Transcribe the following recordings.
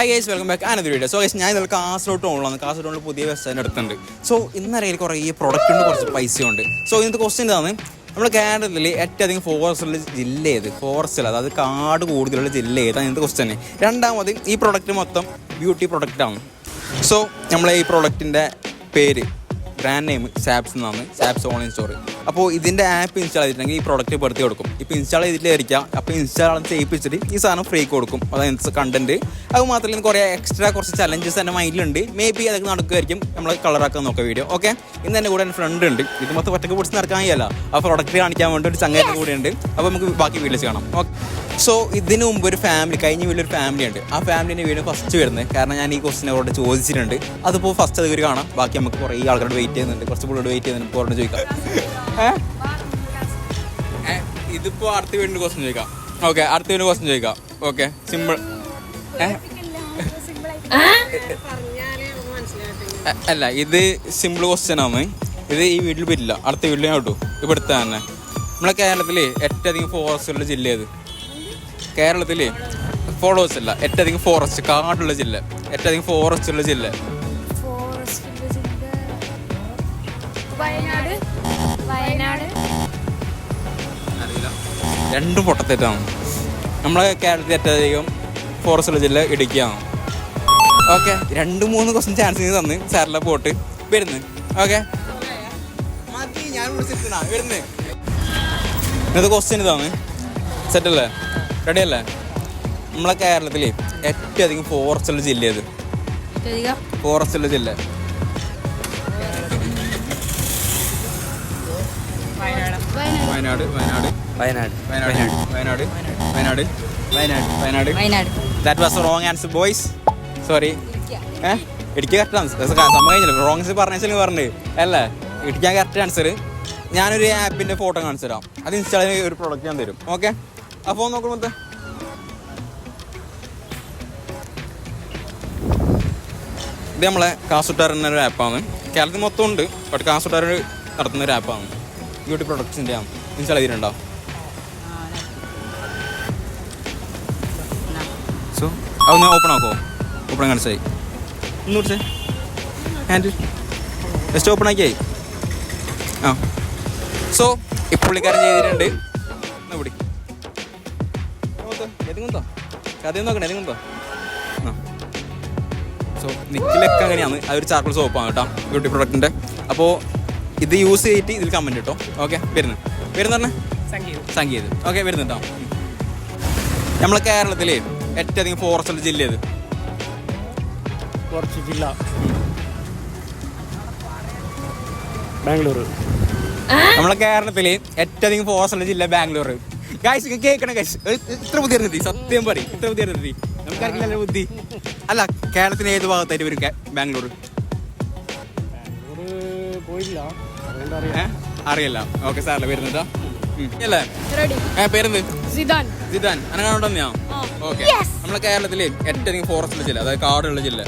Hi guys welcome back another video so guys ഞാൻ ഇന്നലെ കാസർഗോഡ് ടൗണിലാണ് കാസർഗോഡ് ടൗണിൽ പുതിയ വെബ്സൈറ്റ് എടുത്തിട്ടുണ്ട് സോ ഇന്നറിയിൽ കുറേ പ്രൊഡക്റ്റ് ഉണ്ട് കുറച്ച് പൈസയുണ്ട് സോ ഇന്നത്തെ ക്വസ്റ്റ്യൻ ഇതാണ്. നമ്മൾ കേരളത്തിൽ ഏറ്റവും അധികം ഫോറസ്റ്റുള്ള ജില്ല ഏത്? ഫോറസ്റ്റിൽ അതായത് കാട് കൂടുതലുള്ള ജില്ല ഏതാണ് ഇന്നത്തെ ക്വസ്റ്റ്യൻ രണ്ടാമത് ഈ പ്രൊഡക്റ്റ് മൊത്തം ബ്യൂട്ടി പ്രോഡക്റ്റ് ആണ്. സോ നമ്മളെ ഈ പ്രൊഡക്റ്റിന്റെ പേര് ബ്രാൻഡ് നെയിം സാപ്സ് എന്നാണ്. സാപ്സ് ഓൺലൈൻ സ്റ്റോർ അപ്പോൾ ഇതിന്റെ ആപ്പ് ഇൻസ്റ്റാൾ ചെയ്തിട്ടുണ്ടെങ്കിൽ ഈ പ്രോഡക്റ്റ് പെടുത്തി കൊടുക്കും. ഇപ്പോൾ ഇൻസ്റ്റാൾ ചെയ്തിട്ടില്ലായിരിക്കാം. അപ്പോൾ ഇൻസ്റ്റാൾ ചെയ്യിപ്പിച്ചിട്ട് ഈ സാധനം ഫ്രീ കൊടുക്കും. അതായത് കണ്ടന്റ് അത് മാത്രമല്ല കുറേ എക്സ്ട്രാ കുറച്ച് ചലഞ്ചസ് എന്റെ മൈൻഡിലുണ്ട് മേ ബി അതൊക്കെ നടക്കുമായിരിക്കും. നമ്മൾ കളറാക്കാൻ നോക്കാം വീഡിയോ ഓക്കെ ഇന്ന് എന്റെ കൂടെ എന്റെ ഫ്രണ്ട് ഉണ്ട്. ഇത് മൊത്തം ഒറ്റയ്ക്ക് പിടിച്ച് നടക്കാൻ കഴിയല്ല ആ പ്രോഡക്റ്റ് കാണിക്കാൻ വേണ്ടി ഒരു ചങ്ങായിട്ട് കൂടെ ഉണ്ട്. അപ്പോൾ നമുക്ക് ബാക്കി വീഡിയോസ് കാണാം. ഓക്കെ സോ ഇതിനു മുമ്പ് ഒരു ഫാമിലി കഴിഞ്ഞ വീട്ടിൽ ഒരു ഫാമിലി ഉണ്ട്. ആ ഫാമിലിന്റെ വീട് ഫസ്റ്റ് വരുന്നത്. കാരണം ഞാൻ ഈ ക്വസ്റ്റിനെ അവരോട് ചോദിച്ചിട്ടുണ്ട്. അതിപ്പോൾ ഫസ്റ്റ് അത് ഒരു കാണാം. ബാക്കി നമുക്ക് കുറേ ആൾക്കാരോട് വെയിറ്റ് ചെയ്യുന്നുണ്ട്. കുറച്ച് പുള്ളിയോട് വെയിറ്റ് ചെയ്യുന്നുണ്ട്. അവരോട് ചോദിക്കാം. ഇതിപ്പോ അടുത്ത വീടിന്റെ ക്വസ്റ്റ്യൻ ചോദിക്കാം. ഓക്കെ അടുത്ത വീടിന്റെ ക്വസ്റ്റ്യൻ ചോദിക്കാം. ഓക്കെ സിമ്പിൾ അല്ല ഇത് സിമ്പിൾ ക്വസ്റ്റ്യൻ ആണ്. ഇത് ഈ വീട്ടിൽ പറ്റില്ല അടുത്ത വീട്ടിൽ ഞാൻ കിട്ടും ഇവിടുത്തെ തന്നെ. നമ്മളെ കേരളത്തിലെ ഏറ്റവും അധികം ഫോറസ്റ്റ് ഉള്ള ജില്ല ഏത്? കേരളത്തിലെ ഫോളോവേഴ്സ് അല്ല ഏറ്റവും അധികം ഫോറസ്റ്റ് കാടുള്ള ജില്ല. ഏറ്റവും അധികം ഫോറസ്റ്റ് ഉള്ള ജില്ല. വയനാട് രണ്ടും പൊട്ടത്തേറ്റാണ്. നമ്മളെ കേരളത്തിൽ ഏറ്റവും അധികം ഫോറസ്റ്റ് ജില്ല ഇടുക്കിയാണ്. ഓക്കെ രണ്ട് മൂന്ന് ക്വസ്റ്റ്യൻ ചാൻസ് ചെയ്ത് തന്ന് സാറിലെ പോട്ട്. വരുന്നു. ഓക്കെ വരുന്നു. ഇന്നത്തെ ക്വസ്റ്റ്യൻ ഇതാണ്. സെറ്റ് അല്ലേ? റെഡി അല്ലേ? നമ്മളെ കേരളത്തിൽ ഏറ്റവും അധികം ഫോറസ്റ്റ് ഉള്ള ജില്ല ഫോറസ്റ്റ് ഉള്ള ജില്ല. Wayanad Wayanad. Wayanad. Wayanad Wayanad. Wayanad Wayanad Wayanad Wayanad. That was wrong answer boys sorry ഏ? ഇടുക്കി കറക്റ്റ് ആൻസർ സംഭവം കഴിഞ്ഞില്ല? റോങ് ആൻസർ പറഞ്ഞാൽ പറഞ്ഞു. അല്ലേ? ഇടിക്കാൻ കറക്റ്റ് ആൻസർ ഞാനൊരു ആപ്പിന്റെ ഫോട്ടോ കാണിച്ചു തരാം. അത് ഇൻസ്റ്റാൾ ചെയ്ത് ഒരു പ്രോഡക്റ്റ് ഞാൻ തരും. ഓക്കെ ആ ഫോൺ നോക്കുമ്പോൾ ഇത് നമ്മളെ കാസുട്ടാർ എന്നൊരു ആപ്പാണ് കേരളത്തിൽ മൊത്തം ഉണ്ട് ബട്ട് കാസുട്ടാർ നടത്തുന്ന ഒരു ആപ്പാണ് ബ്യൂട്ടി പ്രൊഡക്ട്സിന്റെ ആണ്. ഇൻസ്റ്റാൾ ചെയ്തിട്ടുണ്ടോ? സോ അതൊന്ന് ഓപ്പൺ ആക്കോ? ഓപ്പൺ കാണിച്ചായി ഒന്ന് കുറിച്ചേ ഹാൻഡിൽ ജസ്റ്റ് ഓപ്പൺ ആക്കിയായി. ആ. സോ ഈ ചെയ്തിട്ടുണ്ട്. എന്നാ പിടി? എതുങ്ങുന്നോ കഥയും നോക്കണേ എതുങ്ങുന്നോ സോ നിക്കിലൊക്കെ അങ്ങനെയാണ്. അതൊരു ചാർക്കോൾ സോപ്പാണ് കേട്ടോ. ബ്യൂട്ടി പ്രൊഡക്റ്റിന്റെ അപ്പോൾ ഇത് യൂസ് ചെയ്തിട്ട് ഇതിൽ കമന്റ് കേട്ടോ ഓക്കെ വരുന്നു. വരുന്ന പറഞ്ഞേ? സംഗീതം. ഓക്കെ വരുന്നുണ്ടോ? നമ്മളെ കേരളത്തിലെ ഏറ്റവും അധികം ഫോറസ്റ്റ് ഉള്ള ജില്ല ഏത്? കുറച്ച് ജില്ല. ബാംഗ്ലൂർ നമ്മളെ കേരളത്തിലെ ഏറ്റവും അധികം ഫോറസ്റ്റ് ഉള്ള ജില്ല ബാംഗ്ലൂർ ഗായ്സ് കേൾക്കണം ഗൈസ് ഇത്ര ബുദ്ധി അറിഞ്ഞി സത്യം പറയും. ഇത്ര ബുദ്ധി അറിഞ്ഞി നമുക്കാർക്കില്ല ബുദ്ധി. അല്ല കേരളത്തിന് ഏത് ഭാഗത്തായിട്ട് വരും ബാംഗ്ലൂർ ബാംഗ്ലൂർ പോയില്ല? അറിയില്ല. ഓക്കെ സാറല്ലേ വരുന്നുണ്ടോ എന്താ? അല്ലേ പേരെന്ത്? സിദാൻ സിദാൻ അനങ്ങാണ്ടോ ആ. ഓക്കെ. നമ്മളെ കേരളത്തിലെ ഏറ്റവും ഫോറസ്റ്റ് ജില്ല അതായത് കാടുള്ള ജില്ല.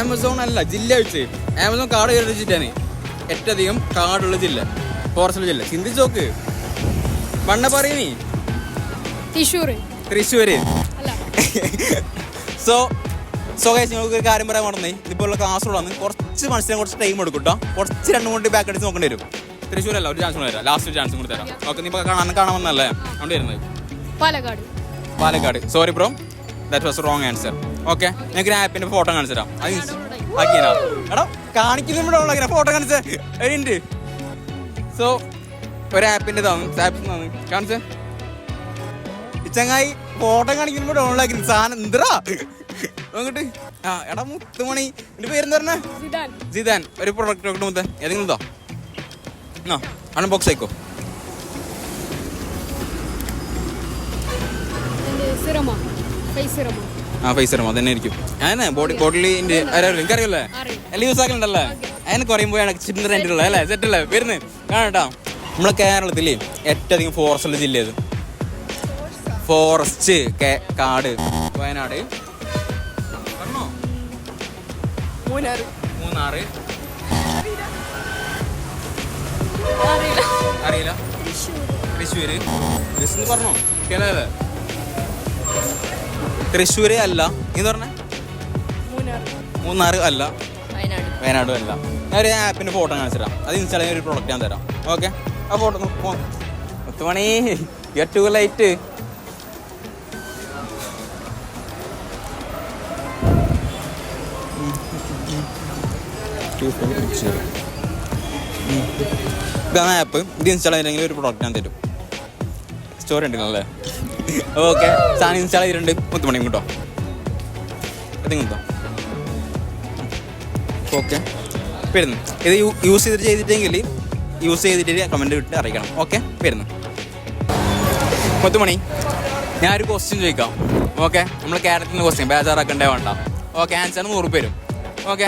ആമസോൺ അല്ല ജില്ല വെച്ച്. ആമസോൺ കാട് കയറി ജില്ലാണ് ഏറ്റവും കാടുള്ള ജില്ല ഫോറസ്റ്റ് ജില്ല. ചിന്തിച്ച് നോക്ക്. വണ്ണ തൃശ്ശൂർ തൃശ്ശൂര്. അല്ല. സോ സോ നിങ്ങൾക്ക് ഒരു കാര്യം പറയാൻ പറഞ്ഞേ ഇതിപ്പോൾ ഉള്ള കാസർഗോഡാണ് കുറച്ച് മനസ്സിലാൻ കുറച്ച് ടൈം എടുക്കും കേട്ടോ കുറച്ച് രണ്ട് മൂന്ന് ബാക്ക് അടിച്ച് നോക്കേണ്ടി വരും. തൃശ്ശൂരല്ല ഒരു ചാൻസ് കൂടെ തരാം. ലാസ്റ്റ് ഒരു ചാൻസ് കൂടി തരാം. ഓക്കെ നീ കാണാൻ കാണാമെന്നല്ലേ? അവിടെ വരുന്നത് Palakkad. Palakkad. Sorry bro that was wrong answer okay ഞങ്ങൾക്ക് ആപ്പിന്റെ ഫോട്ടോ കാണിച്ചു തരാം. എടാ കാണിക്കുന്ന ഫോട്ടോ കാണിച്ച. ഉണ്ട് സോ ഒരു ആപ്പിന്റെ ആപ്പ് കാണിച്ചേ. ചങ്ങായി ഫോട്ടോ കാണിക്കുമ്പോൾ ഡൗൺലോഡ് സാധനം എന്തരാ നോക്കട്ടെ ആ എടാ മുത്തുമണി. എന്റെ പേരെന്താ പറഞ്ഞ? ജിദാൻ ഒരു പ്രൊഡക്റ്റ് നോക്കട്ടെ മുത്ത. ഏതെങ്കിലും ഇതോ ആ അൺബോക്സ് ആയിക്കോ. ആ ഫേസ് തന്നെ ആയിരിക്കും. ബോഡി ബോട്ടിൽ എനിക്ക് അറിയില്ലേ? എല്ലാം യൂസ് ആക്കലുണ്ടല്ലേ അതിനെ കുറയുമ്പോഴാണ് ചിന്തര എന്റെ ഉള്ളത് അല്ലേ? വരുന്നത് കാണാട്ടോ നമ്മളെ കേരളത്തിലെ ഏറ്റവും അധികം ഫോറസ്റ്റ് ഉള്ള ഫോറസ്റ്റ് കാട് വയനാട്. മൂന്നാറ്. മൂന്നാർ അറിയില്ല. തൃശ്ശൂര്. ജസ്റ്റ് പറഞ്ഞോ? കേരള തൃശ്ശൂര് അല്ല. എന്ന് പറഞ്ഞ? മൂന്നാർ മൂന്നാറ് അല്ല. വയനാട്. അല്ല. ഞാൻ ഒരു ആപ്പിന്റെ ഫോട്ടോ കാണിച്ചു തരാം അത് ഇൻസ്റ്റാൾ ചെയ്യാൻ ഒരു പ്രൊഡക്റ്റ് ഞാൻ തരാം. ഓക്കെ ആ ഫോട്ടോ പത്ത് മണി. ടു ലൈറ്റ് ഇതാണ് ആപ്പ് ഇത് ഇൻസ്റ്റാൾ ചെയ്തിട്ടുണ്ടെങ്കിൽ ഒരു പ്രൊഡക്റ്റ് ഞാൻ തരും. സ്റ്റോറി ഉണ്ടല്ലേ ഓക്കെ സാധനം ഇൻസ്റ്റാൾ ചെയ്തിട്ടുണ്ട്. പത്ത് മണി കേട്ടോ. കേട്ടോ ഓക്കെ വരുന്നു. ഇത് യൂസ് ചെയ്തിട്ട് ചെയ്തിട്ടെങ്കിൽ യൂസ് ചെയ്തിട്ട് കമന്റ് ഇട്ട് അറിയിക്കണം. ഓക്കെ വരുന്നു. മൊത്തമണി ഞാൻ ഒരു ക്വസ്റ്റ്യൻ ചോദിക്കാം. ഓക്കെ നമ്മൾ കേരളത്തിൽ നിന്ന് ക്വസ്റ്റ്യൻ ബേജാറാക്കണ്ടേ വേണ്ട. ഓക്കെ ആൻസർ നൂറ് പേരും ഓക്കെ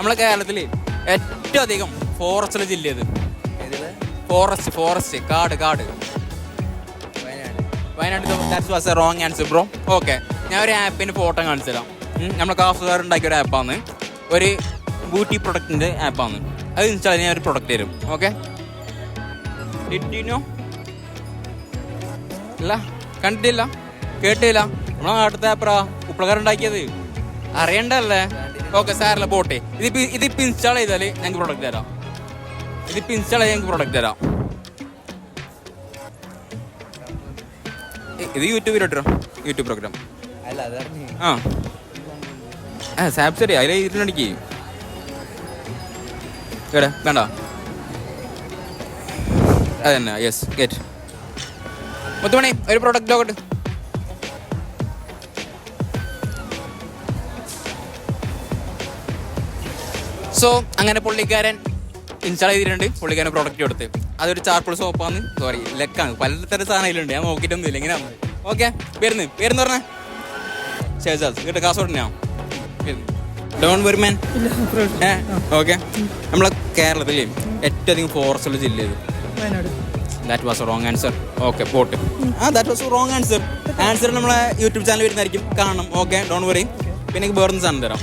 നമ്മളെ കേരളത്തിൽ ഏറ്റവും അധികം ഫോറസ്റ്റുള്ള ജില്ല ഇത് ഫോറസ്റ്റ് ഫോറസ്റ്റ് കാട് കാട്. Wayanad. That's was a wrong answer bro okay ഞാൻ ഒരു ആപ്പിന്റെ ഫോട്ടോ കാണിച്ചു തരാം. ഉം, നമ്മളെ കാഫുകാർ ഉണ്ടാക്കിയ ഒരു ആപ്പാണ് ഒരു ബ്യൂട്ടി പ്രൊഡക്റ്റിന്റെ ആപ്പാണ് അത് ഇൻസ്റ്റാൾ ചെയ്യാൻ ഒരു പ്രൊഡക്റ്റ് തരും. ഓക്കെ ഡിറ്റിനോ ഇല്ല? കണ്ടിട്ടില്ല? കേട്ടില്ല നമ്മളെ നാട്ടിലത്തെ ആപ്പറാ ഉപ്പളക്കാരുണ്ടാക്കിയത് അറിയണ്ടല്ലേ? ഓക്കെ സാറല്ല പോട്ടെ. ഇതിപ്പോ ഇതിപ്പോ ഇൻസ്റ്റാൾ ചെയ്താൽ ഞങ്ങൾക്ക് പ്രൊഡക്റ്റ് തരാം. ഇതിപ്പോ ഇൻസ്റ്റാൾ ചെയ്യാൻ ഞങ്ങൾക്ക് പ്രൊഡക്റ്റ് തരാം. ഇത് യൂട്യൂബിൽ ഇട്ടോ യൂട്യൂബ് പ്രോഗ്രാം ആ. ആ സാപ്സറി അതിൽ ഇരുന്നടിക്ക് ഇവിടെ വേണ്ട. അതന്നെ യെസ് ഗെറ്റ് മുത്തുമണി ഒരു പ്രൊഡക്റ്റ് നോക്കട്ടെ സോ അങ്ങനെ പുള്ളിക്കാരൻ ഇൻസ്റ്റാൾ ചെയ്തിട്ടുണ്ട്. പുള്ളിക്കാരൻ പ്രോഡക്റ്റ് കൊടുത്ത്. അതൊരു ചാർപ്പിൾ സോപ്പാന്ന് സോറി ലെക്കാണ്. പലതരം സാധനം അതിലുണ്ട് ഞാൻ നോക്കിയിട്ടൊന്നുമില്ല. ഇങ്ങനെ ഓക്കെ വരുന്നു. പേരെന്ന് പറഞ്ഞേ. ഷേജാസ് കേട്ടോ കാസർഗോഡ് ഞാൻ ഡോൺ വെർമാൻ ഏ ഓക്കെ നമ്മളെ കേരളത്തിലെ ഏറ്റവും അധികം ഫോറസ്റ്റ് ഉള്ള ജില്ല that was wrong answer okay pot. ആ that was wrong answer answer നമ്മളെ യൂട്യൂബ് ചാനൽ വരുന്നതായിരിക്കും. കാണണം. ഓക്കെ ഡോൺ വറി പിന്നെ എനിക്ക് വേറൊന്ന് സാധനം തരാം.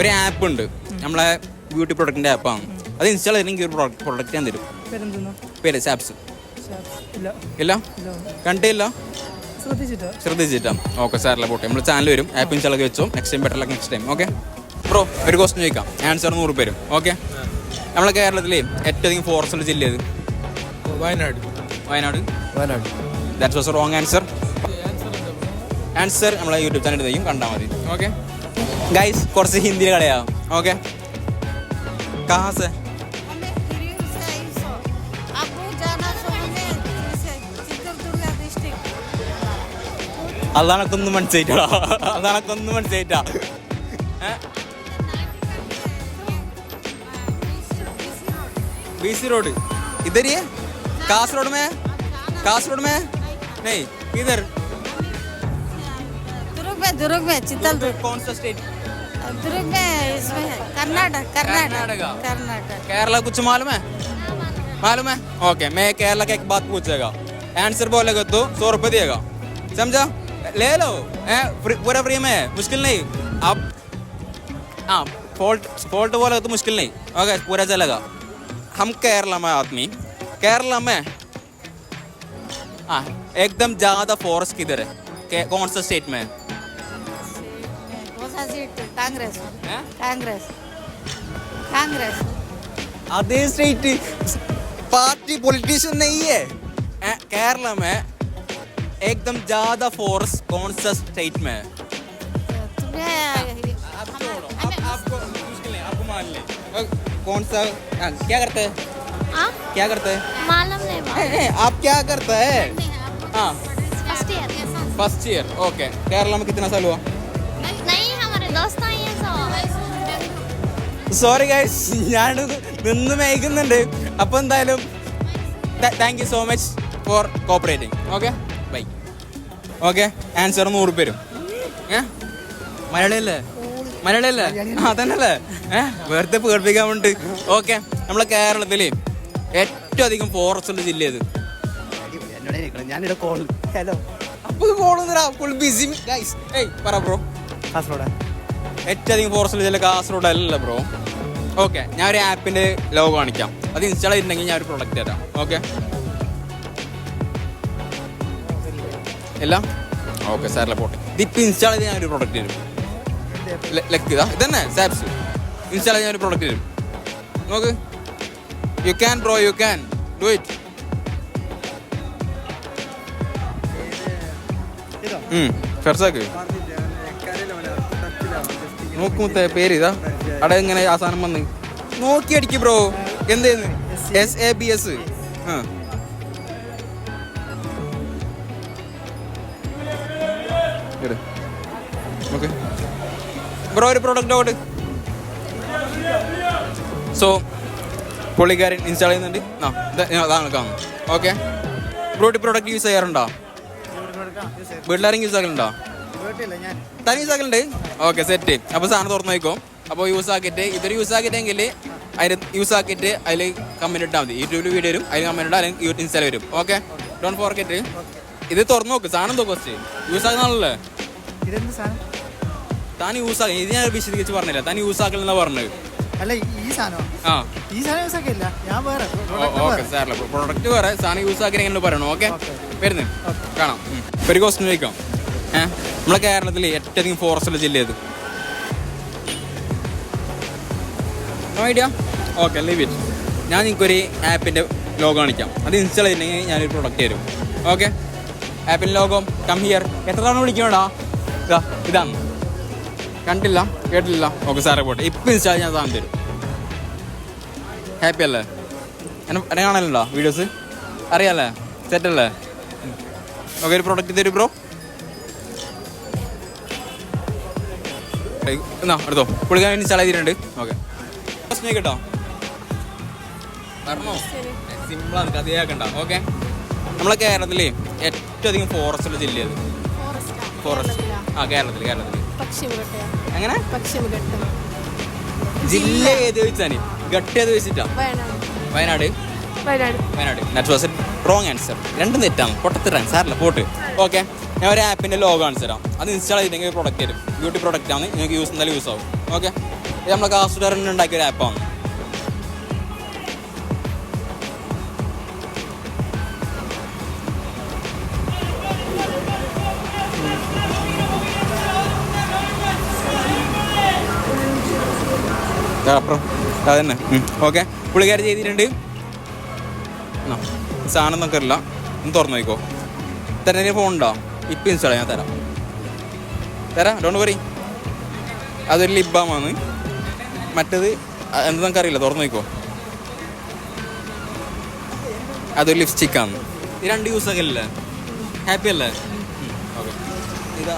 ഒരു ആപ്പ് ഉണ്ട്. നമ്മളെ ബ്യൂട്ടി പ്രൊഡക്റ്റിന്റെ ആപ്പാണ് അത് ഇൻസ്റ്റാൾ ചെയ്തിട്ടുണ്ടെങ്കിൽ ഒരു പ്രൊഡക്റ്റ് പ്രൊഡക്റ്റ് ഞാൻ തരും. പേര് സാപ്സ് ഇല്ല. കണ്ടില്ല? ശ്രദ്ധിച്ചിട്ടാ. ശ്രദ്ധിച്ചിട്ടാ. ഓക്കെ സാറല്ല പോട്ടെ. നമ്മൾ ചാനൽ വരും. ആപ്പ് ഇൻസ്റ്റാൾ ഒക്കെ വെച്ചോ next time better luck next time okay bro ഒരു ക്വസ്റ്റൻ ചോദിക്കാം. ആൻസർ നൂറ് പേരും. ഓക്കെ നമ്മളെ കേരളത്തിലെ ഏറ്റവും അധികം ഫോറസ്റ്റ് ഉള്ള ജില്ല ഏത്? Wayanad. Wayanad. Wayanad. That's was wrong answer answer നമ്മളെ യൂട്യൂബ് ചാനൽ ചെയ്യും കണ്ടാൽ മതി. ഓക്കെ ഗൈസ് കുറച്ച് ഹിന്ദിയിൽ കളയാം. ഓക്കെ കഹാസ് हमें गिरिल से आई सो आपको जाना सो हमें से चित्रदुर्ग डिस्ट्रिक्ट അതാണൊക്കൊന്നും മനസ്സിലായിട്ടാ അതാണൊക്കൊന്നും മനസ്സിലായിട്ടാ बी सी रोड इधर ही है कासरोड में कासरोड में नहीं इधर दुर्ग में दुर्ग में चित्रदुर्ग कौन सा स्टेट दुर्ग इसमें। है कर्नाटक कर्नाटक कर्नाटका। कर्नाटक। केरला कुछ मालूम है? मालूम है? ओके मैं केरला का एक बात पूछेगा। आंसर बोलेगा तो सौ रुपये देगा। समझा? ले लो? पूरा फ्री में है। मुश्किल नहीं। आप हाँ फॉल्ट फॉल्ट बोलेगा तो मुश्किल नहीं। ओके पूरा चलेगा। हम केरला में आदमी। केरला में हाँ एकदम ज़्यादा फॉरेस्ट किधर है? कौन सा स्टेट में है? कौन सा सीट कांग्रेस हैं? कांग्रेस कांग्रेस അതേ സ്റ്റേറ്റ് പാർട്ടി പൊളിറ്റീഷ്യൻ नहीं है ए, केरला में एकदम ज्यादा फोर्स कौन सा स्टेट में है तुम्हें आप छोड़ो आप आपको मुश्किल नहीं आपको मान ले अ, कौन सा हाँ, क्या करते हैं हाँ क्या करते हैं मालूम नहीं ए, ए, आप क्या करते हैं हाँ first year first year okay Kerala में कितना साल हुआ സോറി ഗൈസ് ഞാൻ നിന്ന് മേയ്ക്കുന്നുണ്ട്. അപ്പോൾ എന്തായാലും thank you so much for cooperating okay bye okay answer നൂറ് പേരും. ഏ? മലയാളിയല്ലേ? മലയാളിയല്ലേ? ആ തന്നെയല്ലേ ഏ? വെറുതെ പേടിപ്പിക്കാൻ വേണ്ടി ഓക്കെ നമ്മളെ കേരളത്തിൽ ഏറ്റവും അധികം ഫോറസ്റ്റ് ഉള്ള ജില്ല ഇത് ഹലോ അപ്പോൾ കോൾ ബിസി ഗൈസ് ഏയ് പറ ബ്രോ കാസർഗോഡ് ഏറ്റവും അധികം ഫോറസ്റ്റ് ചില കാസർഗോഡ് അല്ല ബ്രോ ഓക്കെ ഞാൻ ഒരു ആപ്പിന്റെ ലോഗോ കാണിക്കാം. അത് ഇൻസ്റ്റാൾ ചെയ്തിട്ടുണ്ടെങ്കിൽ ഞാൻ ഒരു പ്രൊഡക്റ്റ് തരാം. ഓക്കെ എല്ലാം? ഓക്കെ സാറിലെ പോട്ടെ. ഇതിപ്പോൾ ഇൻസ്റ്റാൾ ചെയ്ത് ഒരു പ്രൊഡക്റ്റ് തരും. ലെക്ക് ഇതാ. ഇതന്നെ സാപ്സ് ഇൻസ്റ്റാൾ ചെയ്ത് ഒരു പ്രൊഡക്റ്റ് തരും. നോക്ക്. You can bro you can do it um ഫെർസാക്ക് നോക്ക് മുത്തേ പേര് ഇതാ അവിടെ ഇങ്ങനെ ആ സാധനം വന്ന്? നോക്കി അടിക്ക് ബ്രോ. എന്തേന്ന്? എസ് എ ബി എസ് ആ. ഓക്കെ ബ്രോ ഒരു പ്രോഡക്റ്റ് ഔട്ട് സോ പുള്ളിക്കാരൻ ഇൻസ്റ്റാൾ ചെയ്യുന്നുണ്ട്. ആ അതാണ് കാണുന്നത്. ഓക്കെ ബ്രോട്ടി പ്രോഡക്റ്റ് യൂസ് ചെയ്യാറുണ്ടോ? വീട്ടിലാരെങ്കിലും യൂസ് ആക്കലുണ്ടോ? തനി യൂസ് ആക്കലുണ്ട് ഓക്കെ സെറ്റ് അപ്പോൾ സാധനം തുറന്നു നോക്കോ അപ്പോൾ യൂസ് ആക്കിയിട്ട് ഇതൊരു യൂസ് ആക്കിയിട്ടെങ്കിൽ അതിന് യൂസ് ആക്കിയിട്ട് അതിൽ കമന്റ് ഇട്ടാൽ മതി. യൂട്യൂബിൽ വീഡിയോ വരും അതിൽ കമന്റ് ഇട്ടാൽ അല്ലെങ്കിൽ ഇൻസ്റ്റാൾ വരും. ഓക്കെ? ഡോൺ ഫോർഗെറ്റ് ഇത് തുറന്നു നോക്ക് സാധനം നോക്ക് ഫസ്റ്റ് യൂസ് ആക്കുന്നതാണല്ലേ സാധനം? താൻ യൂസ് ആക്കി. ഇത് ഞാൻ വിശദീകരിച്ച് പറഞ്ഞില്ല. താൻ യൂസ് ആക്കലെന്നാ പറഞ്ഞത്? അല്ല ഈ സാധനം ആ. ഈ സാധനം യൂസ് ഞാൻ വേറെ. ഓക്കെ. സാറല്ല പ്രൊഡക്റ്റ് വേറെ സാധനം യൂസ് ആക്കി എങ്ങനെ പറയണം. ഓക്കെ? വരുന്നു. കാണാം. ഒരു ക്വസ്റ്റ്യൻ ചോദിക്കാം. ഏഹ് നമ്മളെ കേരളത്തിൽ ഏറ്റവും ഫോറസ്റ്റ് ഉള്ള ജില്ല ഏത്? ഐഡിയ? ഓക്കെ ലീവ് ഇറ്റ് ഞാൻ നിങ്ങൾക്കൊരു ആപ്പിന്റെ ലോഗോ കാണിക്കാം. അത് ഇൻസ്റ്റാൾ ചെയ്തിട്ടുണ്ടെങ്കിൽ ഞാനൊരു പ്രൊഡക്റ്റ് തരും. ഓക്കെ ആപ്പിന്റെ ലോഗോ കം ഹിയർ എത്ര തവണ വിളിക്കണോടാ? ഇതാ. ഇതാണ് കണ്ടില്ല കേട്ടില്ല. ഓക്കെ സാറേ പോട്ടെ. ഇപ്പം ഇൻസ്റ്റാൾ ഞാൻ സാധനം തരും. ഹാപ്പി അല്ലേ? എന്നെ എന്നെ വീഡിയോസ് അറിയാമല്ലേ സെറ്റല്ലേ ഓക്കെ ഒരു പ്രൊഡക്റ്റ് തരും ബ്രോ എന്നാ എടുത്തോ. പുള്ളിക്കാൻ ഇൻസ്റ്റാൾ ചെയ്തിട്ടുണ്ട് ഓക്കെ. പ്രശ്നം കേട്ടോ. പറഞ്ഞോ? സിമ്പിളാണ് കഥയാക്കണ്ട ഓക്കെ. നമ്മളെ കേരളത്തിലെ ഏറ്റവും അധികം ഫോറസ്റ്റ് ഉള്ള ജില്ല ഏത്? ഫോറസ്റ്റ് ആ. കേരളത്തിൽ കേരളത്തിൽ എങ്ങനെ? ജില്ല ഏത് ചോദിച്ചാൽ ഗട്ട് ഏത് ചോദിച്ചിട്ടാ? Wayanad. Wayanad? Wayanad. A wrong answer രണ്ടും തെറ്റാണ്. പൊട്ടത്തിട്ടാണ് സാറില്ല പോട്ട്. ഓക്കെ ഞാൻ ഒരു ആപ്പിന്റെ ലോഗോ കാണിച്ചു തരാം. അത് ഇൻസ്റ്റാൾ ചെയ്തിട്ടുണ്ടെങ്കിൽ പ്രൊഡക്റ്റ് തരും. ബ്യൂട്ടി പ്രൊഡക്റ്റ് ആണ്. നിങ്ങൾക്ക് യൂസ് എന്തായാലും യൂസ് ആവും. ഓക്കെ ഇത് നമ്മളെ കാസ്റ്റുകാരൻ ഉണ്ടാക്കിയ ഒരു ആപ്പാണ് അപ്പുറം. അതന്നെ ഓക്കെ പുള്ളിക്കാർ ചെയ്തിട്ടുണ്ട്. സാധനം ഇല്ല ഒന്ന് തുറന്നു നോക്കോ തന്നെ ഫോൺ ഉണ്ടോ? ഇപ്പം ഇൻസ്റ്റാൾ ഞാൻ തരാം. തരാം ഡോണ്ട് വറി അതൊരു ലിബാമാണ് മറ്റേത് എന്താ നമുക്ക് അറിയില്ല തുറന്നു നോക്കോ അതൊരു ലിപ്സ്റ്റിക്കാണ് ഈ രണ്ട് യൂസ് ഒക്കെ അല്ലേ? ഹാപ്പി അല്ലേ? ഓക്കെ. ഇതാ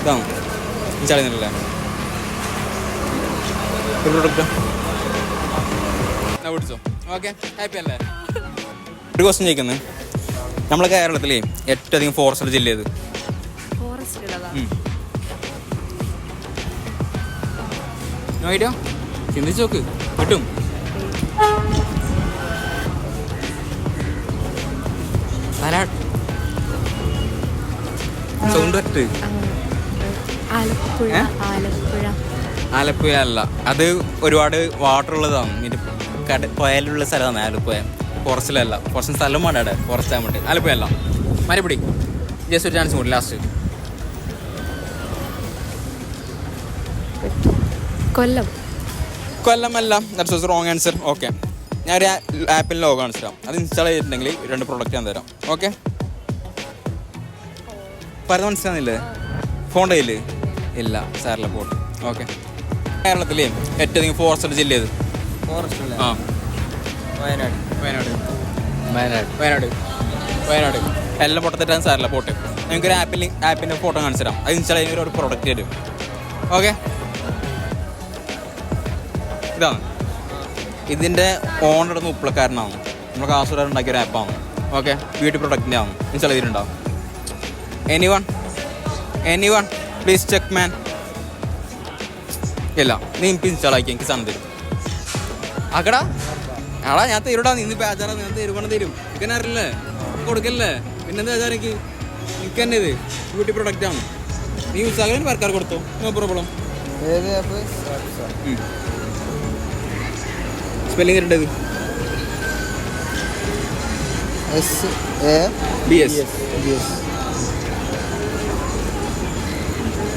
ഇതാണ് ഇൻസ്റ്റാൾ ചെയ്യുന്നില്ലേ ഒരു പിടിച്ചോ ഓക്കെ ഹാപ്പി അല്ലേ? ഒരു ക്വസ്റ്റ്യൻ ചോദിക്കുന്നത് നമ്മളെ കേരളത്തിലെ ഏറ്റവും അധികം ഫോറസ്റ്റ് ജില്ല ഏത്. No ചിന്തിച്ച് നോക്ക്. കിട്ടും. സൗണ്ട് ആലപ്പുഴ അല്ല. അത് ഒരുപാട് വാട്ടർ ഉള്ളതാണ്. കട പുഴയിലുള്ള സ്ഥലമാണ് ആലപ്പുഴ. ഫോറസ്റ്റിലല്ല കുറച്ച് സ്ഥലം വേണ്ട അവിടെ. ഫോറസ്റ്റ് ആകുമ്പോൾ വേണ്ടി. ആലപ്പുഴ അല്ല മരപ്പിടി ജസ്റ്റ് ഒരു ചാൻസ് കൂടി last Kollam. കൊല്ലമല്ല. That's was wrong answer okay ഞാൻ ഒരു ആപ്പിൽ ലോഗ് കാണിച്ചു തരാം അത് ഇൻസ്റ്റാൾ ചെയ്തിട്ടുണ്ടെങ്കിൽ രണ്ട് പ്രോഡക്റ്റ് ഞാൻ തരാം. ഓക്കെ പറഞ്ഞ മനസ്സിലാകുന്നില്ലേ ഫോണിന്റെ കയ്യിൽ ഇല്ല. സാറിലെ പോട്ട്. ഓക്കെ കേരളത്തിലെ ഏറ്റവും ഫോറസ്റ്റഡ് ഫോറസ്റ്റ് ജില്ല ഏത്? ഫോറസ്റ്റ് ആ. വയനാട്. വയനാട്. വയനാട്. വയനാട്. വയനാട്. എല്ലാം പൊട്ടത്തിട്ടാണ് സാറില്ല പോട്ട്. നിങ്ങൾക്ക് ഒരു ആപ്പിൽ ആപ്പിന്റെ ഫോട്ടോ കാണിച്ചു തരാം. അത് ഇൻസ്റ്റാൾ ചെയ്യുന്ന ഒരു പ്രൊഡക്റ്റ് തരും. ഓക്കെ ഇതാണ് ഇതിന്റെ ഓണർ ഉപ്പിളക്കാരനാണ്. നമ്മൾ കാസർഗോഡ് ഉണ്ടാക്കിയ ഒരു ആപ്പാണ് ഓക്കെ ബ്യൂട്ടി പ്രൊഡക്റ്റിന്റെ ആണ്. ഇൻസ്റ്റാൾ ചെയ്തിട്ടുണ്ടാവും. Any one any one please check man ഇല്ല. നീ ഇപ്പം ഇൻസ്റ്റാൾ ആക്കി എനിക്ക് സാധനം തരും. ആക്കടാ. ആടാ ഞാൻ തരൂടാ. നീ ആചാരം ഞാൻ തരുവാണ് തരും. എനിക്ക് അറിയില്ലേ കൊടുക്കല്ലേ? പിന്നെന്താ ആചാരം എനിക്ക് എനിക്ക് തന്നെ ഇത്. ബ്യൂട്ടി പ്രൊഡക്റ്റ് ആണ്. നീ യൂസ് ആകാൻ വർക്കാർ കൊടുത്തോ. നോ പ്രോബ്ലം സ്പെല്ലിംഗ് തരേണ്ടത് S A B S B S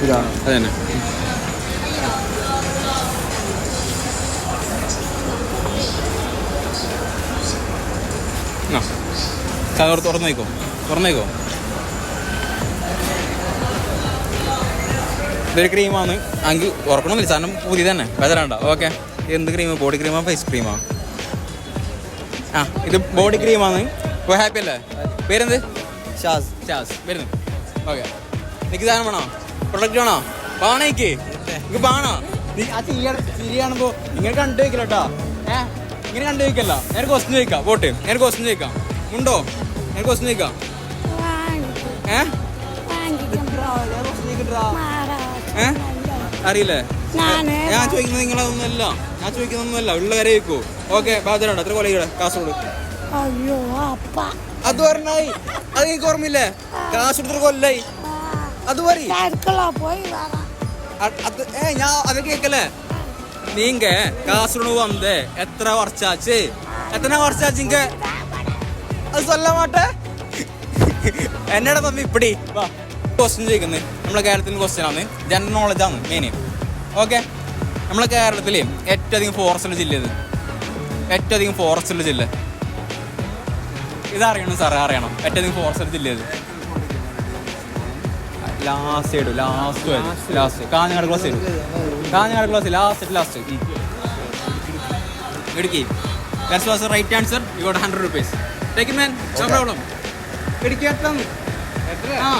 ഇതാണ്. അത് കവർ തുറന്നേക്കോ തുറന്നേക്കോ ഇതൊരു ക്രീമാണ് എങ്കിൽ ഉറക്കണമെന്നില്ല. സാധനം പുതിയ തന്നെ. ബദലാണ്ട. ഓക്കെ എന്ത് ക്രീമാണ് ബോഡി ക്രീമാണ് ഫേസ് ക്രീമാണ് ആ ഇത് ബോഡി ക്രീമാണ് ഇപ്പോൾ ഹാപ്പി അല്ലേ? പേരെന്ത്? ഷാസ്. ഷാസ്. വരുന്നു. ഓക്കെ എനിക്ക് സാധനം വേണോ? പ്രൊഡക്റ്റ് വേണോ? പാണേക്ക് എനിക്ക് പാണോ? കാണുമ്പോ ഇങ്ങനെ കണ്ടു വെക്കില്ല കേട്ടോ ഏ? ഇങ്ങനെ കണ്ടു വെക്കല്ല ഞാൻ ക്വസ്റ്റ്യൻ ചോദിക്കാം. പോട്ട്. ഞാൻ ക്വസ്റ്റ്യൻ ചോദിക്കാം. ഉണ്ടോ ഞാൻ ക്വസ്റ്റ്യൻ ചോദിക്കാം ഏ ഏ അറിയില്ലേ ഞാൻ ചോദിക്കുന്നത് നിങ്ങളൊന്നുമല്ല ഞാൻ ചോദിക്കുന്നൊന്നുമല്ല ഉള്ള കര വെക്കൂ ഓക്കെ ബാധരുണ്ട് എത്ര കൊലയുടെ കാസർഗോഡ് അയ്യോ അപ്പ അത് പറഞ്ഞായി അത് എനിക്ക് ഓർമ്മയില്ലേ കാസർഗോഡ് കൊല്ലായി അത് പറയും അടുക്കള പോയി വരാം அ- அது ஏ நான் அதை கேட்கல நீங்க காசர்கோடு வந்து எத்தனை வருஷம் ஆச்சு எத்தனை வருஷம் ஆச்சுங்க അത് സ്വല്ലം മാട്ടെ എന്നോട് തമ്മി ഇപ്പടി. വാ. ക്വസ്റ്റ്യൻ ചോദിക്കുന്നത്. നമ്മളെ കേരളത്തിന്റെ ക്വസ്റ്റ്യൻ ആണ്. ജനറൽ നോളജ് ആണ് മെയിൻ ഓക്കെ നമ്മളെ കേരളത്തിൽ ഏറ്റവും അധികം ഫോറസ്റ്റ് ഉള്ള ജില്ല ഇത് ഏറ്റവും അധികം ഫോറസ്റ്റ് ഉള്ള ജില്ല. ഇതറിയണം സാറേ അറിയണം. ഏറ്റവും അധികം ഫോറസ്റ്റ് ഉള്ള ജില്ല ഇത് ലാസ്റ്റ് ഇടും ലാസ്റ്റ് ലാസ്റ്റ് കാഞ്ഞങ്ങാട് ക്ലാസ് ഇടും Kanhangad class last last Idukki. That's was right answer you got hundred rupees take man no problem Idukki ആ.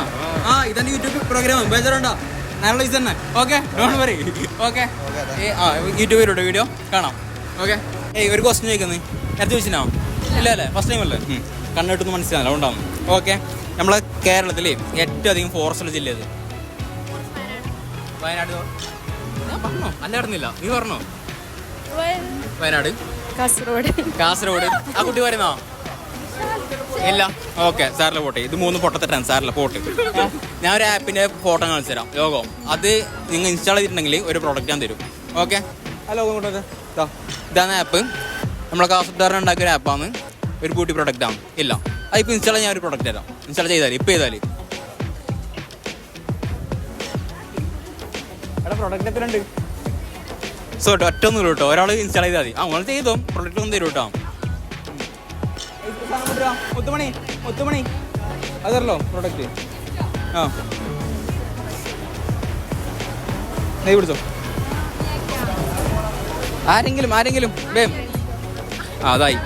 ആ ഇതന്നെ യൂട്യൂബ് പ്രോഗ്രാം ബേജറുണ്ടോ? നല്ല ഇത് തന്നെ. ഓക്കെ ഡോണ്ട് വറി ഓക്കെ ആ യൂട്യൂബിലൂടെ വീഡിയോ കാണാം. ഓക്കെ ഏയ് ഒരു ക്വസ്റ്റ്യൻ ചോദിക്കുന്നത് നേരത്തെ ചോദിച്ചിനോ ഇല്ല അല്ലേ ഫസ്റ്റ് ടൈം അല്ലേ? കണ്ണിട്ടൊന്നും മനസ്സിലാവില്ല അതുകൊണ്ടാണ്. ഓക്കെ നമ്മളെ കേരളത്തിലെ ഏറ്റവും അധികം ഫോറസ്റ്റ് ഉള്ള ജില്ല ഏത്? വയനാട്. ഞാൻ പറഞ്ഞോ. അല്ല അറിഞ്ഞില്ല നീ പറഞ്ഞോ. വയനാട്. കാസർഗോഡ്. കാസർഗോഡ്. ആ കുട്ടി പറയുന്നോ? ഇല്ല. ഓക്കെ സാറിലെ പോട്ടെ ഇത് മൂന്ന് പൊട്ടത്തിട്ടാണ് സാറിലെ പോട്ടെ ഞാൻ ഒരു ആപ്പിന്റെ ഫോട്ടോ കാണിച്ചു തരാം ലോഗോ അത് നിങ്ങൾ ഇൻസ്റ്റാൾ ചെയ്തിട്ടുണ്ടെങ്കിൽ ഒരു പ്രോഡക്റ്റ് ഞാൻ തരും. ഓക്കെ? ആ ലോഗോ ഇതാണ് ആപ്പ് നമ്മളെ കാസർഗോഡ് ഉണ്ടാക്കിയ ഒരു ആപ്പാണ് ഒരു ബ്യൂട്ടി പ്രോഡക്റ്റ് ആണ്. ഇല്ല. അത് ഇപ്പോൾ ഇൻസ്റ്റാൾ ഞാൻ ഒരു പ്രോഡക്റ്റ് തരാം. ഇൻസ്റ്റാൾ ചെയ്താൽ ഇപ്പൊ ചെയ്താൽ. പ്രോഡക്റ്റ് എത്ര ഉണ്ട് സോ ഒറ്റ ഒന്നും കേട്ടോ. ഒരാൾ ഇൻസ്റ്റാൾ ചെയ്താൽ മതി. ആ ഓൾ ചെയ്തോ? പ്രൊഡക്റ്റ് ഒന്നും തരും കേട്ടോ. അതല്ലോ പ്രൊഡക്റ്റ് ആ. നെയ് പിടിച്ചോ. ആരെങ്കിലും ആരെങ്കിലും ബേം ആ അതായി.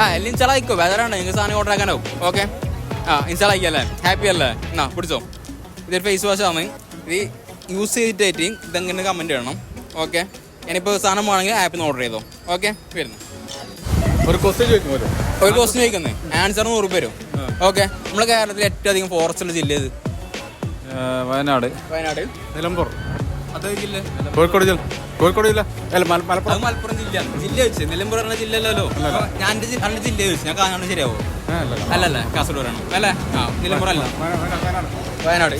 ആ എല്ലാം ഇൻസ്റ്റാൾ ആയിക്കോ. വേദനാണ് നിങ്ങൾക്ക് സാധനം ഓർഡർ ആക്കാനാവും ഓക്കെ ആ ഇൻസ്റ്റാൾ ആക്കിയല്ലേ ഹാപ്പി അല്ലേ? എന്നാ പിടിച്ചോ. ഇതൊരു ഫേസ് വാഷ് ആണ്. ഇത് യൂസ് ചെയ്തിട്ടായിട്ട് ഇതെങ്ങനെ കമന്റ് ചെയ്യണം. ഓക്കെ ഇനിയിപ്പോൾ സാധനം വേണമെങ്കിൽ ആപ്പിൽ നിന്ന് ഓർഡർ ചെയ്തോ. ഓക്കെ വരുന്നു. ഒരു ക്വസ്റ്റ്യൻ ചോദിക്കുമല്ലോ ഒരു ക്വസ്റ്റ്യൻ ചോദിക്കുന്നത് ആൻസർ നൂറ് പേരും ഓക്കെ നമ്മുടെ കേരളത്തിൽ ഏറ്റവും അധികം ഫോറസ്റ്റ് ഉള്ള ജില്ല ഏത്? വയനാട്. വയനാട്. നിലമ്പൂർ. അതോ ജില്ല. കോഴിക്കോട് ജില്ല. കോഴിക്കോട് ജില്ല. അല്ല മലപ്പുറം. മലപ്പുറം ജില്ല. ജില്ല വെച്ച് നിലമ്പൂർ പറഞ്ഞ ജില്ല അല്ലല്ലോ. ഞാൻ എന്റെ ജി- ജില്ല വെച്ച് ഞാൻ കാണാൻ ശരിയാവോ? അല്ലല്ല. കാസർഗോഡാണ് കാസർഗോഡ് ആണ്. അല്ലേ? ആ നിലമ്പൂർ അല്ല. വയനാട്,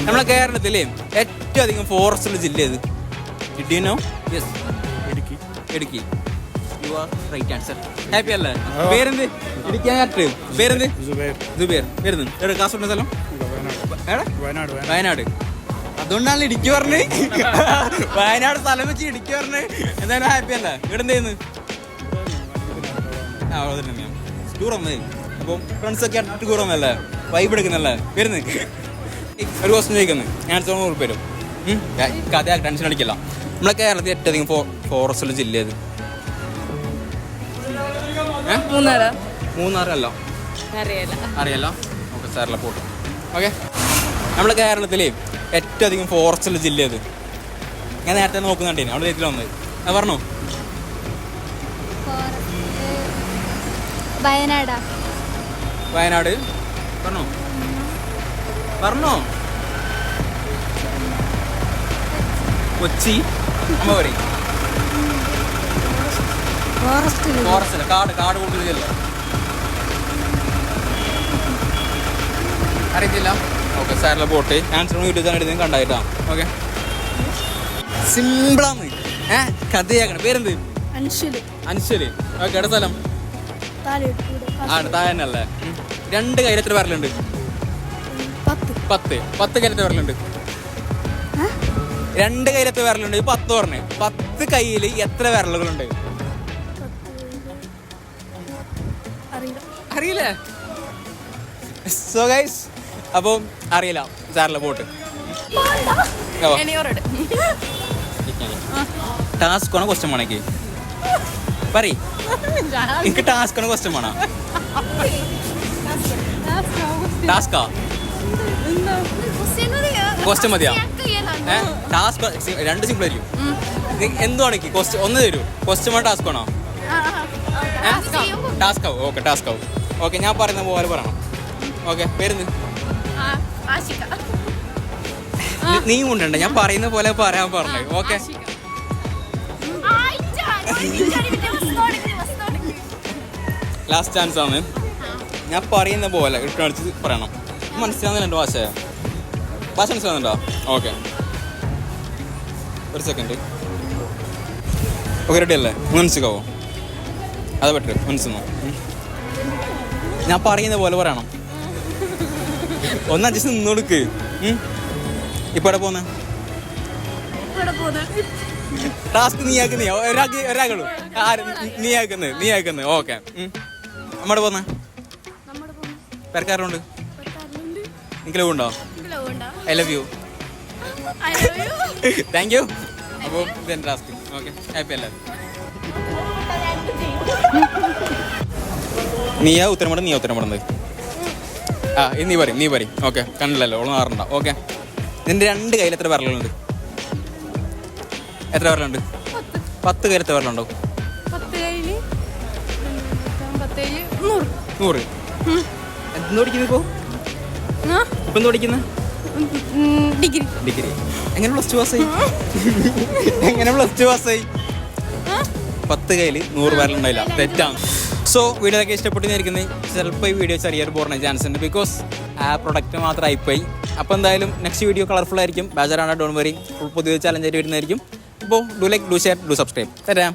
നമ്മളെ കേരളത്തിലെ ഏറ്റവും അധികം ഫോറസ്റ്റ് ഉള്ള ജില്ല ഏത്? ഇഡിയനോ yes Idukki. Idukki. You are right answer happy അല്ലേ? പേരെന്ത്? ഇടുക്കി കറക്റ്റ് പേരെന്ത്? സുബൈർ. ദുബേർ വരുന്നു എവിടെ? കാസർഗോഡ് സ്ഥലം? വയനാട്. വയനാട് അതുകൊണ്ടാണ് ഇടിക്ക് പറഞ്ഞ്. വയനാട് സ്ഥലം വെച്ച് ഇടിക്ക് പറഞ്ഞ്. എന്തായാലും ഹാപ്പി അല്ല? ഇവിടെ എന്ത് ചെയ്യുന്നു? ആ അവിടെ തന്നെ ടൂർ വന്നേ അപ്പം ഫ്രണ്ട്സ് ഒക്കെ ടൂർ വന്നല്ലേ വൈബ് എടുക്കുന്നല്ലേ? വരുന്നു ഒരു ക്വസ്റ്റ്യൻ ചോദിക്കുന്നത് ഞാൻ അടുത്ത പേരും കഥ ടെൻഷൻ അടിക്കില്ല. നമ്മളെ കേരളത്തിൽ ഏറ്റവും അധികം ഫോറസ്റ്റ് ജില്ല ഏത്? ഏ? മൂന്നാറ? മൂന്നാറല്ല. അറിയല്ല. അറിയാലോ ഓക്കെ സാറിലെ പോട്ട് ഓക്കെ നമ്മളെ കേരളത്തിലെ ഏറ്റവും അധികം ഫോറസ്റ്റ് ഉള്ള ജില്ല അത് ഞാൻ നേരത്തെ നോക്കുന്നുണ്ടേനെ അവിടെ വീട്ടിൽ വന്നത്. ആ പറഞ്ഞോ? വയനാടാ. വയനാട്. പറഞ്ഞോ? പറഞ്ഞോ? കൊച്ചി. അമ്മ പറയും. ഫോറസ്റ്റിൽ ഫോറസ്റ്റ് അല്ല കാട് കാട് കൂടുതൽ ജില്ല അറിയത്തില്ല. ഓക്കെ സാറിലെ പോട്ട് ആൻസർ യൂട്യൂബ് ചാനൽ എടുത്ത് കണ്ടായിട്ടാ. ഓക്കെ. സിമ്പിളാന്ന് ഏ കഥയാക്കണം പേരെന്ത്? അൻഷുൽ. അൻശൽ ഓക്കെ എവിടെ സ്ഥലം. ആണ് താഴെ തന്നെ അല്ലേ ഉം. രണ്ട് കയ്യിൽ എത്ര വിരലുണ്ട് പത്ത്. പത്ത്. കയ്യിൽ എത്ര വിരലുണ്ട് രണ്ട് കയ്യിൽ എത്ര വിരലുണ്ട് ഈ പത്ത് പറഞ്ഞു. പത്ത് കയ്യിൽ എത്ര വിരലുകളുണ്ട്? അറിയില്ല? സോ ഗൈസ് അപ്പോൾ അറിയില്ല. സാറിലെ എനിയോറോട് ടാസ്ക് ആണ് ക്വസ്റ്റ്യൻ വേണമെങ്കിൽ പറയ്. എനിക്ക് ടാസ്ക് ആണ് ക്വസ്റ്റ്യൻ വേണം? ടാസ്കാ ക്വസ്റ്റ്യൻ മതിയാ? ടാസ്ക് രണ്ട് സിമ്പിൾ ആയിരിക്കും. എന്തുവാണെങ്കിൽ ക്വസ്റ്റ്യൻ ഒന്ന് തരൂ. ക്വസ്റ്റ്യൻ ടാസ്ക് ആണോ? ടാസ്ക് ആവും. ഓക്കെ ടാസ്ക് ആവും. ഓക്കെ ഞാൻ പറയുന്ന പോലെ പറയണം. ഓക്കെ പേരുന്ന് ആശിക. നീ കൊണ്ടുണ്ട് ഞാൻ പറയുന്ന പോലെ പറയാൻ പറഞ്ഞു. ഓക്കെ. ലാസ്റ്റ് ചാൻസ് ആണ്. ഞാൻ പറയുന്ന പോലെ ഇട്ടടിച്ച് പറയണം. മനസ്സിലാകുന്നില്ല ഭാഷ. ഭാഷ മനസ്സിലാകുന്നുണ്ടോ ഓക്കെ. ഒരു സെക്കൻഡ് ഓക്കെ റെഡി അല്ലേ? മനസ്സിലാവോ? അത് പറ്റും മനസ്സിലാവും. ഞാൻ പറയുന്ന പോലെ പറയണം. ഒന്ന് അഡ്ജസ്റ്റ് നിന്ന് കൊടുക്ക് ഉം. ഇപ്പൊ എവിടെ പോന്നെ? ടാസ്ക് നീ ആക്കുന്ന ഒരാൾക്ക് ഒരാളുള്ളൂ ആര്? നീ ആക്കുന്നത് നീ ആക്കുന്നത് ഓക്കെ നമ്മുടെ പോന്നെ? പെരക്കാരുണ്ട്? എനിക്ക് ലവ് ഉണ്ടോ? I love you thank you അപ്പോൾ ടാസ്ക് ഓക്കെ ഹാപ്പി അല്ലേ? നീയാ ഉത്തരം പറഞ്ഞത് നീ ഉത്തരം പറഞ്ഞത് ആ ഇത് നീ പറയും നീ പറയും. ഓക്കെ കണ്ടില്ലല്ലോ ഓൾ മാറണ്ട. ഓക്കെ. നിന്റെ രണ്ട് കയ്യിൽ എത്ര വിരലുണ്ട്? എത്ര വിരലുണ്ട്? പത്ത് കയ്യിൽ എത്ര വിരലുണ്ടോ നൂറ്. നൂറ്. എന്ത് പഠിക്കുന്നത് ഇപ്പോൾ ഇപ്പം എന്ത് പഠിക്കുന്നത് ഡിഗ്രി. ഡിഗ്രി. എങ്ങനെ പ്ലസ് ടു പാസ്സായി? എങ്ങനെ പ്ലസ് ടു പാസ്സായി? പത്ത് കയ്യിൽ നൂറ് പേരിലുണ്ടായില്ല തെറ്റാണ്. സോ വീഡിയോയൊക്കെ ഇഷ്ടപ്പെട്ടിരിക്കുന്നത് ചിലപ്പോൾ ഈ വീഡിയോ ചെറിയൊരു പോകുന്ന ചാൻസ് ഉണ്ട്. ബിക്കോസ് ആ പ്രൊഡക്റ്റ് മാത്രം ആയിപ്പോയി അപ്പോൾ എന്തായാലും നെക്സ്റ്റ് വീഡിയോ കളർഫുൾ ആയിരിക്കും. ബാജറാണ് ഡോൺ വരി ഫുൾ പുതിയ ചലഞ്ച് ആയിട്ട് വരുന്നതായിരിക്കും. അപ്പോൾ do like do share do subscribe തരാം